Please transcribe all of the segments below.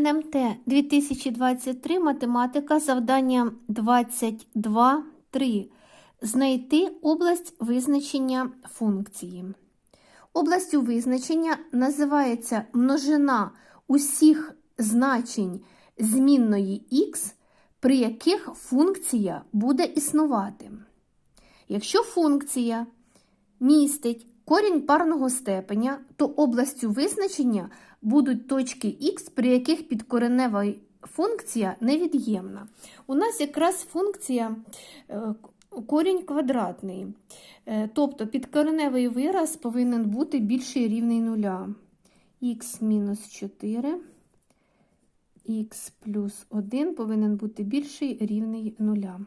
НМТ 2023 математика завдання 22.3. Знайти область визначення функції. Областю визначення називається множина усіх значень змінної х, при яких функція буде існувати. Якщо функція містить корінь парного степеня, то областю визначення будуть точки х, при яких підкоренева функція невід'ємна. У нас якраз функція е, корінь квадратний. Е, Тобто підкореневий вираз повинен бути більший рівний нуля. х мінус 4, х плюс 1 повинен бути більший рівний нуля.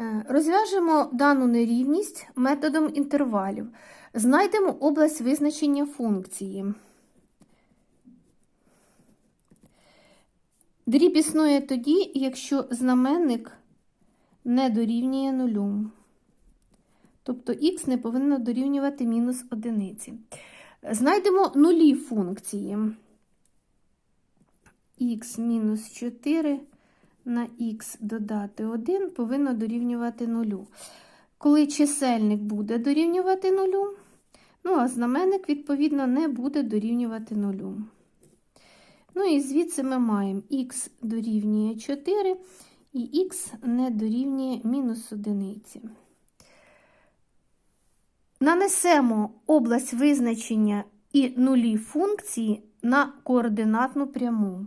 Е, Розв'яжемо дану нерівність методом інтервалів. Знайдемо область визначення функції. Дріб існує тоді, якщо знаменник не дорівнює нулю. Тобто х не повинно дорівнювати мінус одиниці. Знайдемо нулі функції. х мінус 4 на х додати 1 повинно дорівнювати нулю. Коли чисельник буде дорівнювати нулю, ну а знаменник, відповідно, не буде дорівнювати нулю. Ну і звідси ми маємо х дорівнює 4 і х не дорівнює мінус одиниці. Нанесемо область визначення і нулі функції на координатну пряму.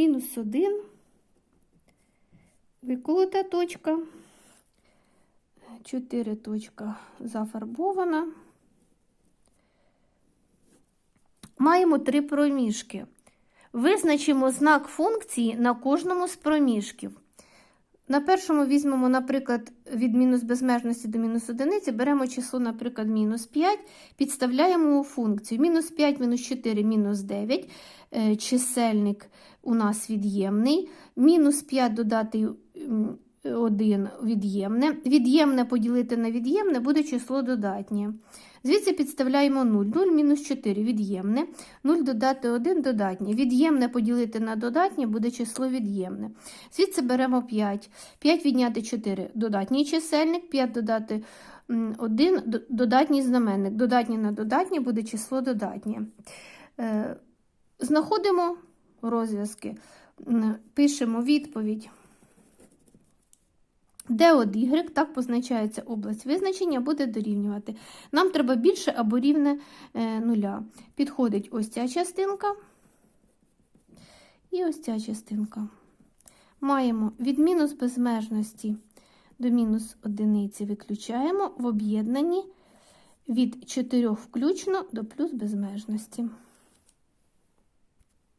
Мінус 1, виколота точка, 4 точка зафарбована. Маємо три проміжки. Визначимо знак функції на кожному з проміжків. На першому візьмемо, наприклад, від мінус безмежності до мінус одиниці, беремо число, наприклад, мінус 5, підставляємо у функцію. Мінус 5, мінус 4, мінус 9. Е, Чисельник у нас від'ємний. Мінус 5 додати 1 від'ємне. Від'ємне поділити на від'ємне буде число додатнє. Звідси підставляємо 0. 0 мінус 4 від'ємне. 0 додати 1 додатнє. Від'ємне поділити на додатнє буде число від'ємне. Звідси беремо 5. 5 відняти 4 додатній чисельник, 5 додати 1 додатній знаменник. Додатнє на додатнє буде число додатнє. Е, знаходимо розв'язки, пишемо відповідь. Де от Y, так позначається область визначення, буде дорівнювати. Нам треба більше або рівне е, нуля. Підходить ось ця частинка і ось ця частинка. Маємо від мінус безмежності до мінус одиниці виключаємо в об'єднанні від 4 включно до плюс безмежності.